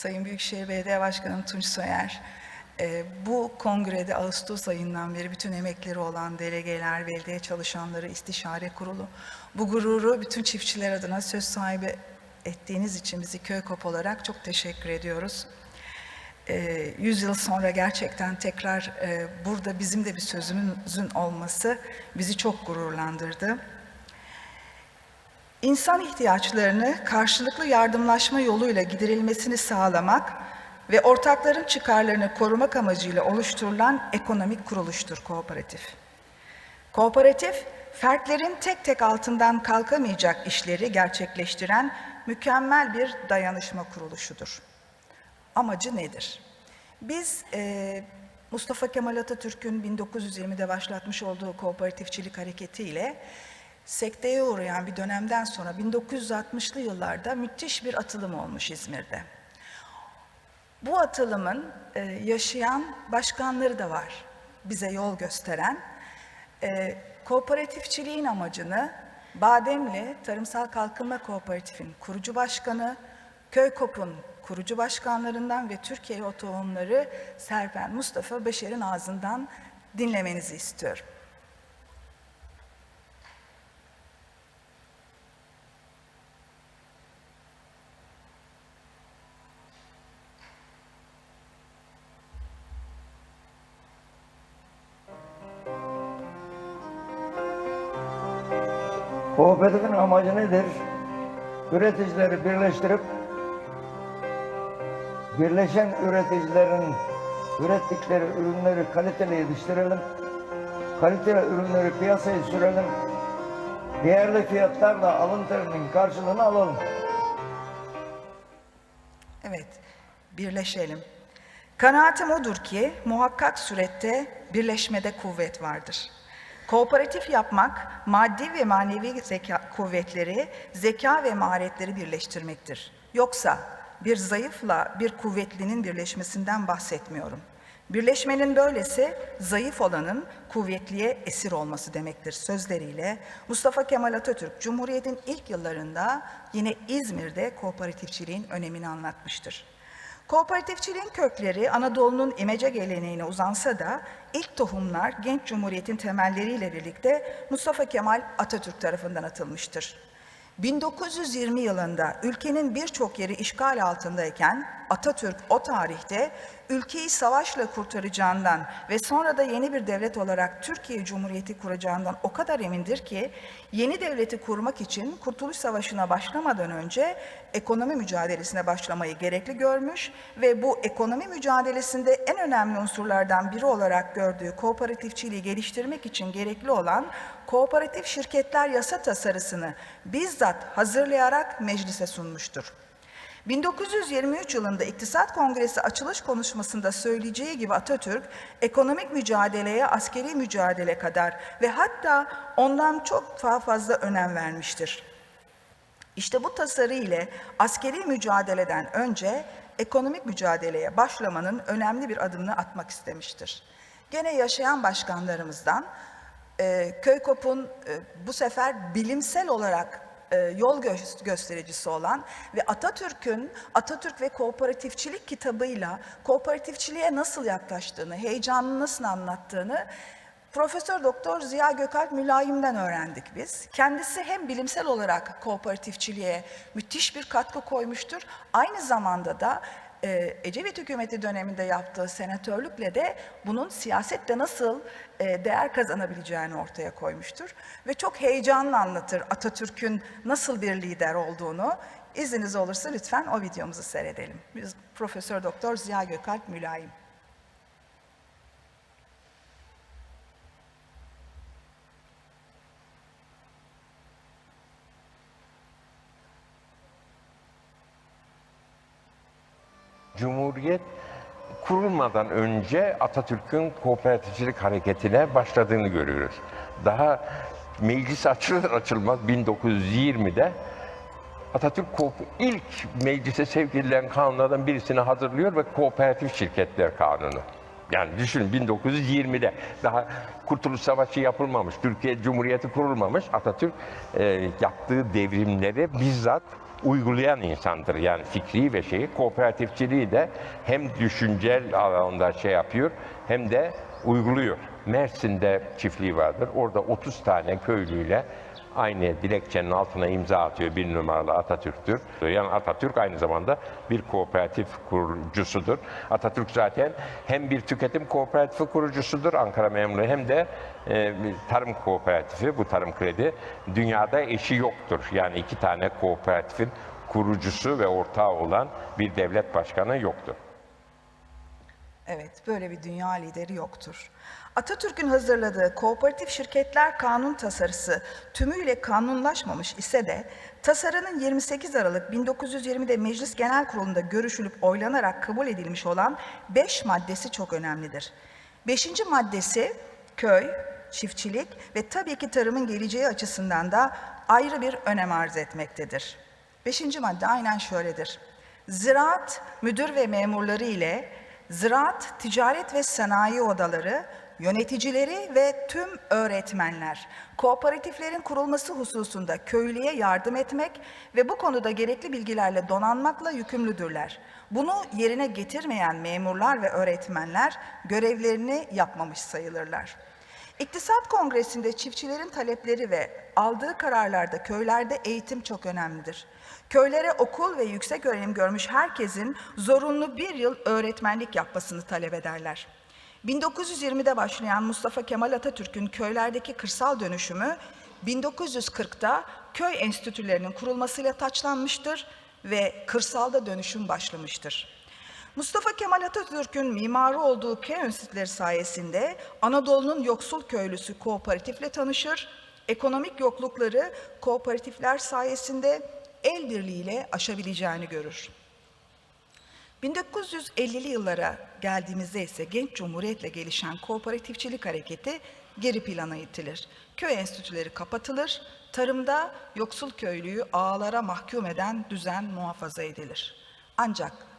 Sayın Büyükşehir Belediye Başkanım Tunç Soyer, e, bu kongrede Ağustos ayından beri bütün emekleri olan delegeler, belediye çalışanları, istişare kurulu, bu gururu bütün çiftçiler adına söz sahibi ettiğiniz için bizi Köykop olarak çok teşekkür ediyoruz. E, 100 yıl sonra gerçekten tekrar e, burada bizim de bir sözümüzün olması bizi çok gururlandırdı. İnsan ihtiyaçlarını karşılıklı yardımlaşma yoluyla giderilmesini sağlamak ve ortakların çıkarlarını korumak amacıyla oluşturulan ekonomik kuruluştur kooperatif. Kooperatif, fertlerin tek tek altından kalkamayacak işleri gerçekleştiren mükemmel bir dayanışma kuruluşudur. Amacı nedir? Biz e, Mustafa Kemal Atatürk'ün 1920'de başlatmış olduğu kooperatifçilik hareketiyle sekteye uğrayan bir dönemden sonra 1960'lı yıllarda müthiş bir atılım olmuş İzmir'de. Bu atılımın e, yaşayan başkanları da var bize yol gösteren. E, kooperatifçiliğin amacını Bademli Tarımsal Kalkınma Kooperatif'in kurucu başkanı, Köykop'un kurucu başkanlarından ve Türkiye o tohumları serpen Mustafa Beşer'in ağzından dinlemenizi istiyorum. Kooperatifin amacı nedir? Üreticileri birleştirip birleşen üreticilerin ürettikleri ürünleri kaliteli yetiştirelim. Kaliteli ürünleri piyasaya sürelim. Değerli fiyatlarla alın terinin karşılığını alalım. Evet, birleşelim. Kanaatim odur ki muhakkak surette birleşmede kuvvet vardır. Kooperatif yapmak, maddi ve manevi zeka, kuvvetleri, zeka ve maharetleri birleştirmektir. Yoksa bir zayıfla bir kuvvetlinin birleşmesinden bahsetmiyorum. Birleşmenin böylesi zayıf olanın kuvvetliye esir olması demektir sözleriyle Mustafa Kemal Atatürk Cumhuriyet'in ilk yıllarında yine İzmir'de kooperatifçiliğin önemini anlatmıştır. Kooperatifçiliğin kökleri Anadolu'nun imece geleneğine uzansa da ilk tohumlar genç cumhuriyetin temelleriyle birlikte Mustafa Kemal Atatürk tarafından atılmıştır. 1920 yılında ülkenin birçok yeri işgal altındayken Atatürk o tarihte ülkeyi savaşla kurtaracağından ve sonra da yeni bir devlet olarak Türkiye Cumhuriyeti kuracağından o kadar emindir ki yeni devleti kurmak için Kurtuluş Savaşı'na başlamadan önce ekonomi mücadelesine başlamayı gerekli görmüş ve bu ekonomi mücadelesinde en önemli unsurlardan biri olarak gördüğü kooperatifçiliği geliştirmek için gerekli olan kooperatif şirketler yasa tasarısını bizzat hazırlayarak meclise sunmuştur. 1923 yılında İktisat Kongresi açılış konuşmasında söyleyeceği gibi Atatürk, ekonomik mücadeleye askeri mücadele kadar ve hatta ondan çok daha fazla önem vermiştir. İşte bu tasarı ile askeri mücadeleden önce ekonomik mücadeleye başlamanın önemli bir adımını atmak istemiştir. Gene yaşayan başkanlarımızdan e, Köykop'un e, bu sefer bilimsel olarak e, yol gö- göstericisi olan ve Atatürk'ün Atatürk ve Kooperatifçilik kitabıyla kooperatifçiliğe nasıl yaklaştığını, heyecanını nasıl anlattığını Profesör Doktor Ziya Gökalp Mülayim'den öğrendik biz. Kendisi hem bilimsel olarak kooperatifçiliğe müthiş bir katkı koymuştur. Aynı zamanda da e, Ecevit hükümeti döneminde yaptığı senatörlükle de bunun siyasette nasıl e, değer kazanabileceğini ortaya koymuştur. Ve çok heyecanlı anlatır Atatürk'ün nasıl bir lider olduğunu. İzniniz olursa lütfen o videomuzu seyredelim. Biz Profesör Doktor Ziya Gökalp Mülayim. Cumhuriyet kurulmadan önce Atatürk'ün kooperatifçilik hareketine başladığını görüyoruz. Daha meclis açılır açılmaz 1920'de Atatürk ilk meclise sevk edilen kanunlardan birisini hazırlıyor ve Kooperatif Şirketler Kanunu. Yani düşünün 1920'de daha Kurtuluş Savaşı yapılmamış, Türkiye Cumhuriyeti kurulmamış. Atatürk e, yaptığı devrimleri bizzat uygulayan insandır. Yani fikri ve şeyi kooperatifçiliği de hem düşüncel alanda şey yapıyor hem de uyguluyor. Mersin'de çiftliği vardır. Orada 30 tane köylüyle aynı dilekçenin altına imza atıyor. Bir numaralı Atatürk'tür. Yani Atatürk aynı zamanda bir kooperatif kurucusudur. Atatürk zaten hem bir tüketim kooperatifi kurucusudur Ankara Memuru hem de e, bir tarım kooperatifi, bu tarım kredi dünyada eşi yoktur. Yani iki tane kooperatifin kurucusu ve ortağı olan bir devlet başkanı yoktur. Evet, böyle bir dünya lideri yoktur. Atatürk'ün hazırladığı Kooperatif Şirketler Kanun tasarısı tümüyle kanunlaşmamış ise de tasarının 28 Aralık 1920'de Meclis Genel Kurulu'nda görüşülüp oylanarak kabul edilmiş olan 5 maddesi çok önemlidir. 5. maddesi köy, çiftçilik ve tabii ki tarımın geleceği açısından da ayrı bir önem arz etmektedir. Beşinci madde aynen şöyledir. Ziraat müdür ve memurları ile ziraat, ticaret ve sanayi odaları, yöneticileri ve tüm öğretmenler kooperatiflerin kurulması hususunda köylüye yardım etmek ve bu konuda gerekli bilgilerle donanmakla yükümlüdürler. Bunu yerine getirmeyen memurlar ve öğretmenler görevlerini yapmamış sayılırlar. İktisat Kongresi'nde çiftçilerin talepleri ve aldığı kararlarda köylerde eğitim çok önemlidir. Köylere okul ve yüksek öğrenim görmüş herkesin zorunlu bir yıl öğretmenlik yapmasını talep ederler. 1920'de başlayan Mustafa Kemal Atatürk'ün köylerdeki kırsal dönüşümü 1940'da köy enstitülerinin kurulmasıyla taçlanmıştır ve kırsalda dönüşüm başlamıştır. Mustafa Kemal Atatürk'ün mimarı olduğu köy enstitüleri sayesinde Anadolu'nun yoksul köylüsü kooperatifle tanışır, ekonomik yoklukları kooperatifler sayesinde el birliğiyle aşabileceğini görür. 1950'li yıllara geldiğimizde ise genç cumhuriyetle gelişen kooperatifçilik hareketi geri plana itilir. Köy enstitüleri kapatılır, tarımda yoksul köylüyü ağalara mahkum eden düzen muhafaza edilir. Ancak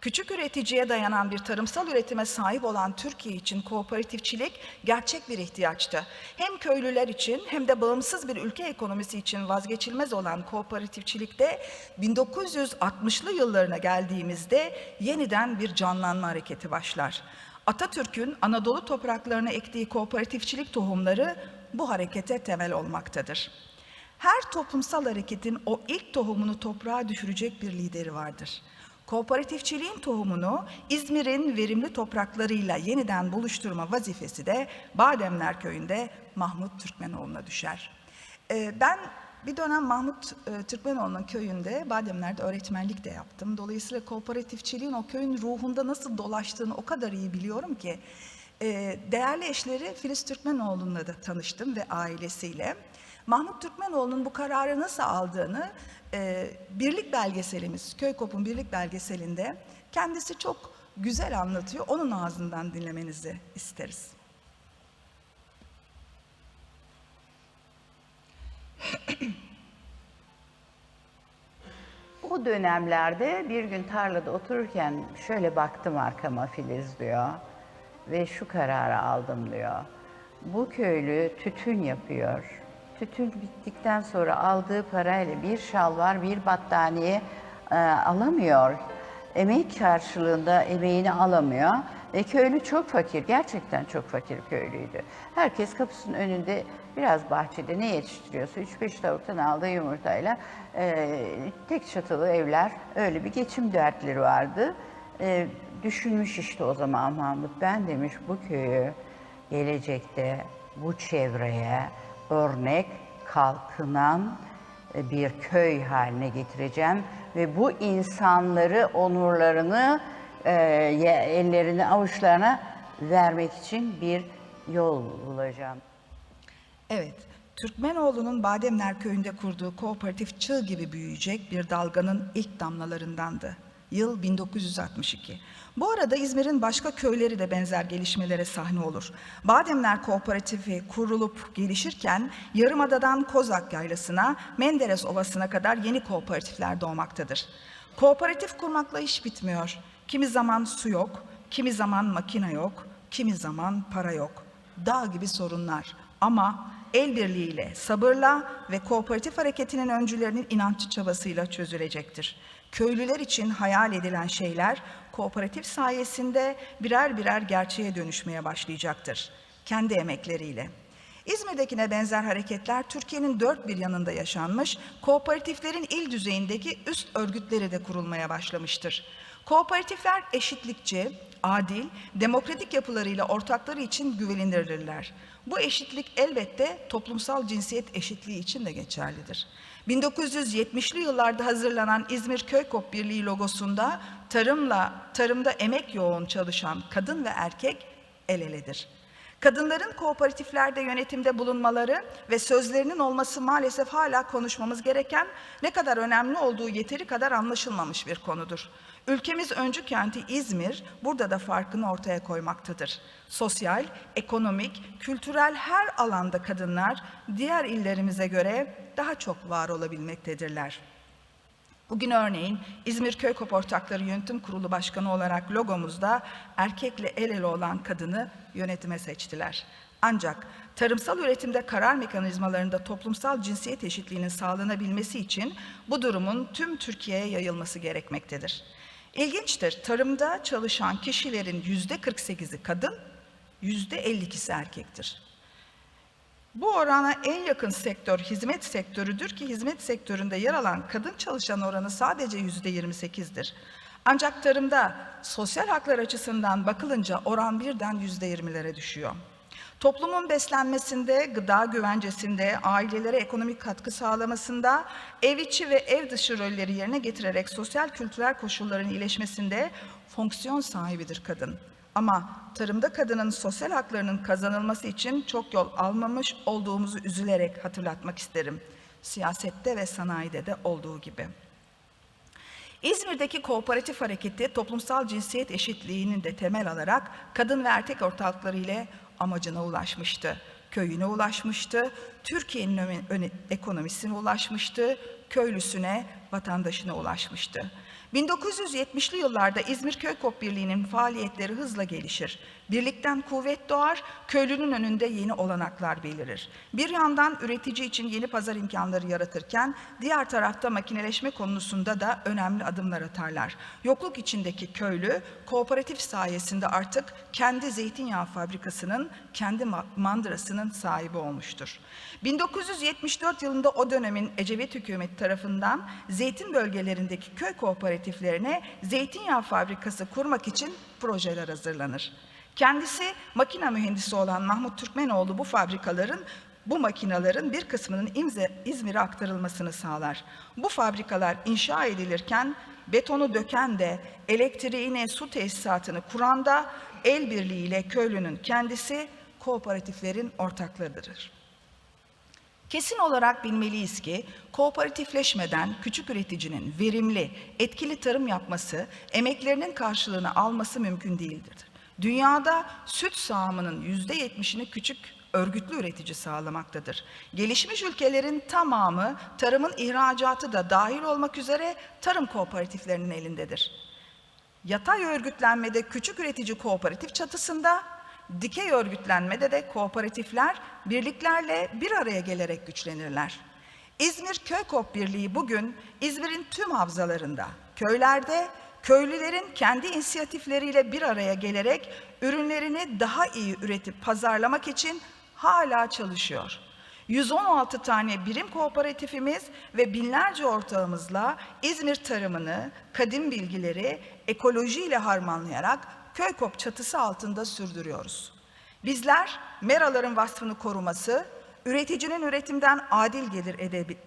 Küçük üreticiye dayanan bir tarımsal üretime sahip olan Türkiye için kooperatifçilik gerçek bir ihtiyaçtı. Hem köylüler için hem de bağımsız bir ülke ekonomisi için vazgeçilmez olan kooperatifçilikte 1960'lı yıllarına geldiğimizde yeniden bir canlanma hareketi başlar. Atatürk'ün Anadolu topraklarına ektiği kooperatifçilik tohumları bu harekete temel olmaktadır. Her toplumsal hareketin o ilk tohumunu toprağa düşürecek bir lideri vardır. Kooperatifçiliğin tohumunu İzmir'in verimli topraklarıyla yeniden buluşturma vazifesi de Bademler Köyü'nde Mahmut Türkmenoğlu'na düşer. Ee, ben bir dönem Mahmut e, Türkmenoğlu'nun köyünde Bademler'de öğretmenlik de yaptım. Dolayısıyla kooperatifçiliğin o köyün ruhunda nasıl dolaştığını o kadar iyi biliyorum ki. e, Değerli eşleri Filiz Türkmenoğlu'na da tanıştım ve ailesiyle. Mahmut Türkmenoğlu'nun bu kararı nasıl aldığını e, birlik belgeselimiz, Köykop'un birlik belgeselinde kendisi çok güzel anlatıyor. Onun ağzından dinlemenizi isteriz. O dönemlerde bir gün tarlada otururken şöyle baktım arkama Filiz diyor ve şu kararı aldım diyor. Bu köylü tütün yapıyor. Tütün bittikten sonra aldığı parayla bir şalvar, bir battaniye e, alamıyor. Emek karşılığında emeğini alamıyor. Ve köylü çok fakir, gerçekten çok fakir köylüydü. Herkes kapısının önünde biraz bahçede ne yetiştiriyorsa 3-5 tavuktan aldığı yumurtayla e, tek çatılı evler öyle bir geçim dertleri vardı. E, düşünmüş işte o zaman Mahmut ben demiş bu köyü gelecekte bu çevreye örnek kalkınan e, bir köy haline getireceğim ve bu insanları onurlarını e, ellerini avuçlarına vermek için bir yol bulacağım. Evet, Türkmenoğlu'nun Bademler Köyü'nde kurduğu kooperatif çığ gibi büyüyecek bir dalganın ilk damlalarındandı. Yıl 1962. Bu arada İzmir'in başka köyleri de benzer gelişmelere sahne olur. Bademler Kooperatifi kurulup gelişirken Yarımada'dan Kozak Yaylası'na, Menderes Ovası'na kadar yeni kooperatifler doğmaktadır. Kooperatif kurmakla iş bitmiyor. Kimi zaman su yok, kimi zaman makine yok, kimi zaman para yok. Dağ gibi sorunlar ama el birliğiyle, sabırla ve kooperatif hareketinin öncülerinin inançlı çabasıyla çözülecektir. Köylüler için hayal edilen şeyler kooperatif sayesinde birer birer gerçeğe dönüşmeye başlayacaktır. Kendi emekleriyle. İzmir'dekine benzer hareketler Türkiye'nin dört bir yanında yaşanmış, kooperatiflerin il düzeyindeki üst örgütleri de kurulmaya başlamıştır. Kooperatifler eşitlikçi, adil, demokratik yapılarıyla ortakları için güvenilirler. Bu eşitlik elbette toplumsal cinsiyet eşitliği için de geçerlidir. 1970'li yıllarda hazırlanan İzmir Köykop Birliği logosunda tarımla tarımda emek yoğun çalışan kadın ve erkek el eledir. Kadınların kooperatiflerde yönetimde bulunmaları ve sözlerinin olması maalesef hala konuşmamız gereken ne kadar önemli olduğu yeteri kadar anlaşılmamış bir konudur. Ülkemiz öncü kenti İzmir burada da farkını ortaya koymaktadır. Sosyal, ekonomik, kültürel her alanda kadınlar diğer illerimize göre daha çok var olabilmektedirler. Bugün örneğin İzmir Köykop Ortakları Yönetim Kurulu Başkanı olarak logomuzda erkekle el ele olan kadını yönetime seçtiler. Ancak tarımsal üretimde karar mekanizmalarında toplumsal cinsiyet eşitliğinin sağlanabilmesi için bu durumun tüm Türkiye'ye yayılması gerekmektedir. İlginçtir, tarımda çalışan kişilerin yüzde 48'i kadın, yüzde 52'si erkektir. Bu orana en yakın sektör hizmet sektörüdür ki hizmet sektöründe yer alan kadın çalışan oranı sadece yüzde 28'dir. Ancak tarımda sosyal haklar açısından bakılınca oran birden yüzde 20'lere düşüyor. Toplumun beslenmesinde, gıda güvencesinde, ailelere ekonomik katkı sağlamasında, ev içi ve ev dışı rolleri yerine getirerek sosyal kültürel koşulların iyileşmesinde fonksiyon sahibidir kadın. Ama tarımda kadının sosyal haklarının kazanılması için çok yol almamış olduğumuzu üzülerek hatırlatmak isterim. Siyasette ve sanayide de olduğu gibi. İzmir'deki kooperatif hareketi toplumsal cinsiyet eşitliğinin de temel alarak kadın ve erkek ortakları ile amacına ulaşmıştı. Köyüne ulaşmıştı, Türkiye'nin ekonomisine ulaşmıştı, köylüsüne, vatandaşına ulaşmıştı. 1970'li yıllarda İzmir Köykop Birliği'nin faaliyetleri hızla gelişir. Birlikten kuvvet doğar, köylünün önünde yeni olanaklar belirir. Bir yandan üretici için yeni pazar imkanları yaratırken, diğer tarafta makineleşme konusunda da önemli adımlar atarlar. Yokluk içindeki köylü, kooperatif sayesinde artık kendi zeytinyağı fabrikasının, kendi ma- mandırasının sahibi olmuştur. 1974 yılında o dönemin Ecevit hükümeti tarafından zeytin bölgelerindeki köy kooperatiflerine zeytinyağı fabrikası kurmak için projeler hazırlanır. Kendisi makine mühendisi olan Mahmut Türkmenoğlu bu fabrikaların bu makinaların bir kısmının İzmir'e aktarılmasını sağlar. Bu fabrikalar inşa edilirken betonu döken de elektriğini, su tesisatını kuran da el birliğiyle köylünün kendisi kooperatiflerin ortaklarıdır. Kesin olarak bilmeliyiz ki kooperatifleşmeden küçük üreticinin verimli, etkili tarım yapması, emeklerinin karşılığını alması mümkün değildir. Dünyada süt yüzde yetmişini küçük örgütlü üretici sağlamaktadır. Gelişmiş ülkelerin tamamı tarımın ihracatı da dahil olmak üzere tarım kooperatiflerinin elindedir. Yatay örgütlenmede küçük üretici kooperatif çatısında, dikey örgütlenmede de kooperatifler birliklerle bir araya gelerek güçlenirler. İzmir Köy Koop Birliği bugün İzmir'in tüm havzalarında, köylerde, köylülerin kendi inisiyatifleriyle bir araya gelerek ürünlerini daha iyi üretip pazarlamak için hala çalışıyor. 116 tane birim kooperatifimiz ve binlerce ortağımızla İzmir tarımını, kadim bilgileri ekolojiyle harmanlayarak Köykop çatısı altında sürdürüyoruz. Bizler meraların vasfını koruması, üreticinin üretimden adil gelir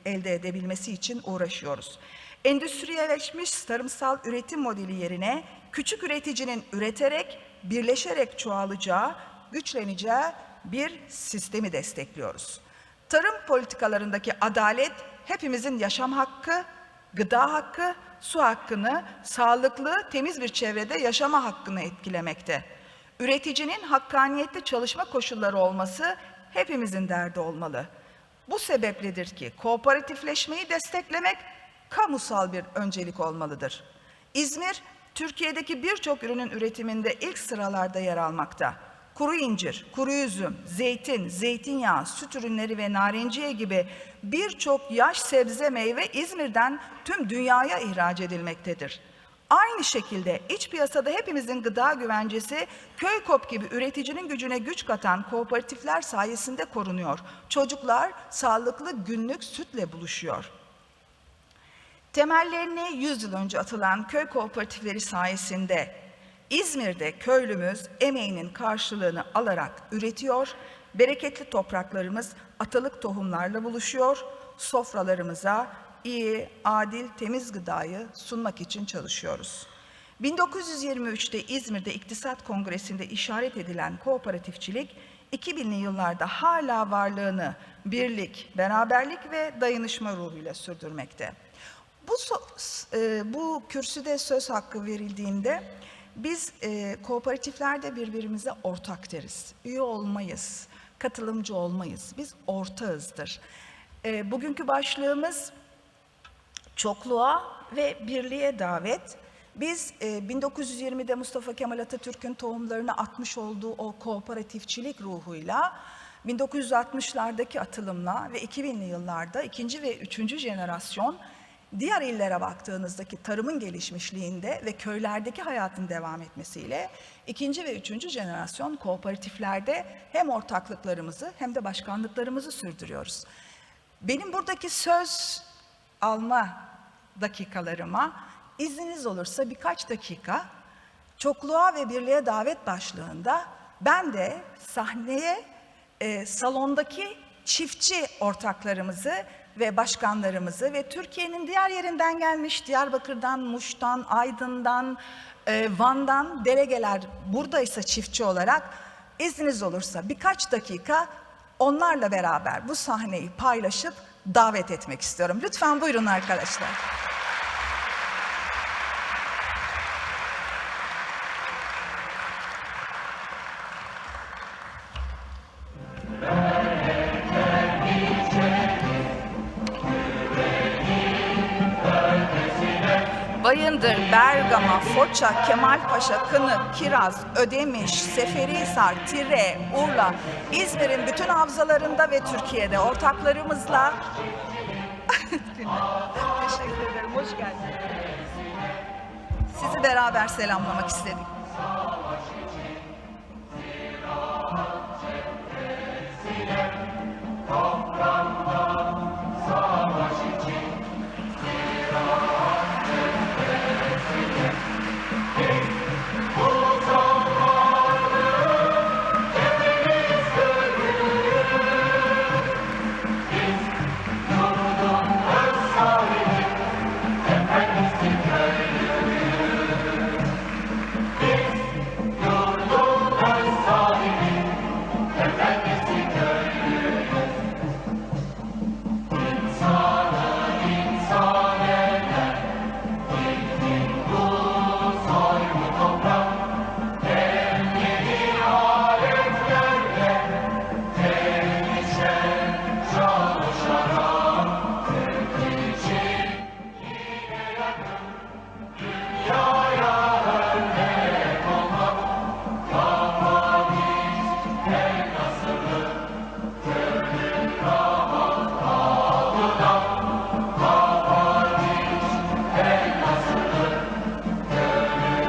elde edebilmesi için uğraşıyoruz. Endüstriyelleşmiş tarımsal üretim modeli yerine küçük üreticinin üreterek, birleşerek çoğalacağı, güçleneceği bir sistemi destekliyoruz. Tarım politikalarındaki adalet hepimizin yaşam hakkı, gıda hakkı, su hakkını, sağlıklı, temiz bir çevrede yaşama hakkını etkilemekte. Üreticinin hakkaniyetli çalışma koşulları olması hepimizin derdi olmalı. Bu sebepledir ki kooperatifleşmeyi desteklemek kamusal bir öncelik olmalıdır. İzmir, Türkiye'deki birçok ürünün üretiminde ilk sıralarda yer almakta. kuru incir, kuru üzüm, zeytin, zeytinyağı, süt ürünleri ve narenciye gibi birçok yaş sebze meyve İzmir'den tüm dünyaya ihraç edilmektedir. Aynı şekilde iç piyasada hepimizin gıda güvencesi köy kop gibi üreticinin gücüne güç katan kooperatifler sayesinde korunuyor. Çocuklar sağlıklı günlük sütle buluşuyor. Temellerini 100 yıl önce atılan köy kooperatifleri sayesinde İzmir'de köylümüz emeğinin karşılığını alarak üretiyor, bereketli topraklarımız atalık tohumlarla buluşuyor, sofralarımıza iyi, adil, temiz gıdayı sunmak için çalışıyoruz. 1923'te İzmir'de İktisat Kongresi'nde işaret edilen kooperatifçilik 2000'li yıllarda hala varlığını birlik, beraberlik ve dayanışma ruhuyla sürdürmekte. Bu, e, bu kürsüde söz hakkı verildiğinde biz e, kooperatiflerde birbirimize ortak deriz. Üye olmayız, katılımcı olmayız. Biz ortağızdır. E, bugünkü başlığımız çokluğa ve birliğe davet. Biz e, 1920'de Mustafa Kemal Atatürk'ün tohumlarını atmış olduğu o kooperatifçilik ruhuyla 1960'lardaki atılımla ve 2000'li yıllarda ikinci ve üçüncü jenerasyon diğer illere baktığınızdaki tarımın gelişmişliğinde ve köylerdeki hayatın devam etmesiyle ikinci ve üçüncü jenerasyon kooperatiflerde hem ortaklıklarımızı hem de başkanlıklarımızı sürdürüyoruz. Benim buradaki söz alma dakikalarıma izniniz olursa birkaç dakika çokluğa ve birliğe davet başlığında ben de sahneye e, salondaki çiftçi ortaklarımızı ve başkanlarımızı ve Türkiye'nin diğer yerinden gelmiş Diyarbakır'dan, Muş'tan, Aydın'dan, e, Van'dan delegeler buradaysa çiftçi olarak izniniz olursa birkaç dakika onlarla beraber bu sahneyi paylaşıp davet etmek istiyorum. Lütfen buyurun arkadaşlar. Bayındır, Bergama, Foça, Kemalpaşa, Kınık, Kiraz, Ödemiş, Seferihisar, Tire, Urla, İzmir'in bütün havzalarında ve Türkiye'de ortaklarımızla Teşekkür ederim, hoş geldiniz. Sizi beraber selamlamak istedik.